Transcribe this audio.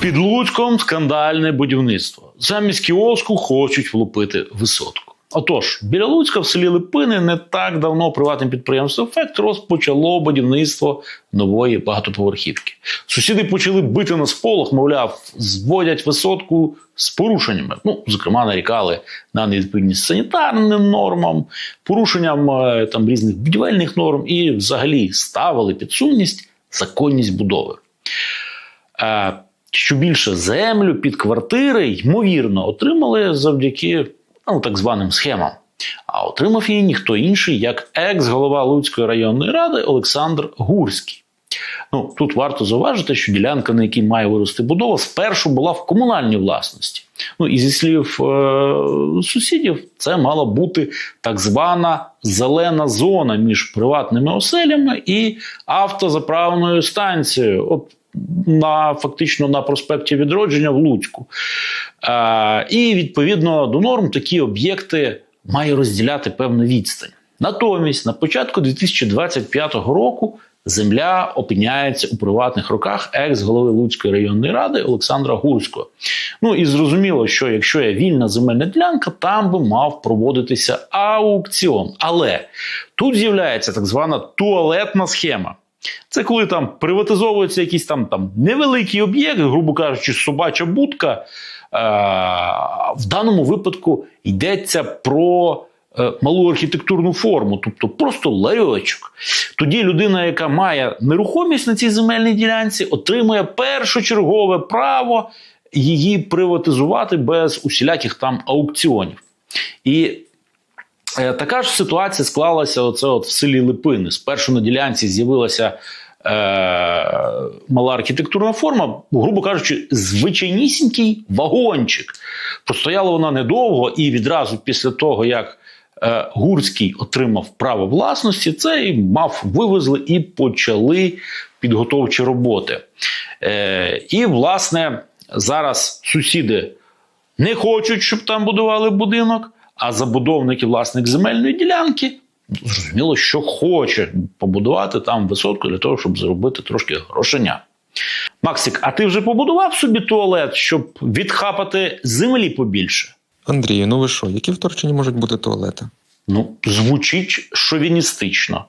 Під Луцьком скандальне будівництво. Замість кіоску хочуть влупити висотку. Отож, біля Луцька в селі Липини не так давно приватне підприємство «Ефект» розпочало будівництво нової багатоповерхівки. Сусіди почали бити на сполох, мовляв, зводять висотку з порушеннями. Ну, зокрема, нарікали на невідповідність санітарним нормам, порушенням е, там різних будівельних норм і взагалі ставили під сумність законність будови. Що більше землю під квартири, ймовірно, отримали завдяки ну, так званим схемам. А отримав її ніхто інший, як екс-голова Луцької районної ради Олександр Гурський. Ну, тут варто зауважити, що ділянка, на якій має вирости будова, спершу була в комунальній власності. Ну і зі слів е- сусідів, це мала бути так звана зелена зона між приватними оселями і автозаправною станцією. От на фактично на проспекті відродження в Луцьку. Е, і відповідно до норм такі об'єкти має розділяти певну відстань. Натомість, на початку 2025 року земля опиняється у приватних руках екс-голови Луцької районної ради Олександра Гурського. Ну і зрозуміло, що якщо є вільна земельна ділянка, там би мав проводитися аукціон. Але тут з'являється так звана туалетна схема. Це коли там приватизовується якийсь там, там невеликий об'єкт, грубо кажучи, собача будка. Е- в даному випадку йдеться про е, малу архітектурну форму, тобто просто ларьочок. Тоді людина, яка має нерухомість на цій земельній ділянці, отримує першочергове право її приватизувати без усіляких там аукціонів. І Така ж ситуація склалася оце от в селі Липини. Спершу на ділянці з'явилася е, мала архітектурна форма, грубо кажучи, звичайнісінький вагончик. Простояла вона недовго, і відразу після того, як е, Гурський отримав право власності, цей мав вивезли і почали підготовчі роботи. Е, і, власне, зараз сусіди не хочуть, щоб там будували будинок. А забудовник і власник земельної ділянки зрозуміло, що хоче побудувати там висотку для того, щоб заробити трошки грошеня. Максик, а ти вже побудував собі туалет, щоб відхапати землі побільше? Андрію, ну ви що, які в можуть бути туалети? Ну, звучить шовіністично.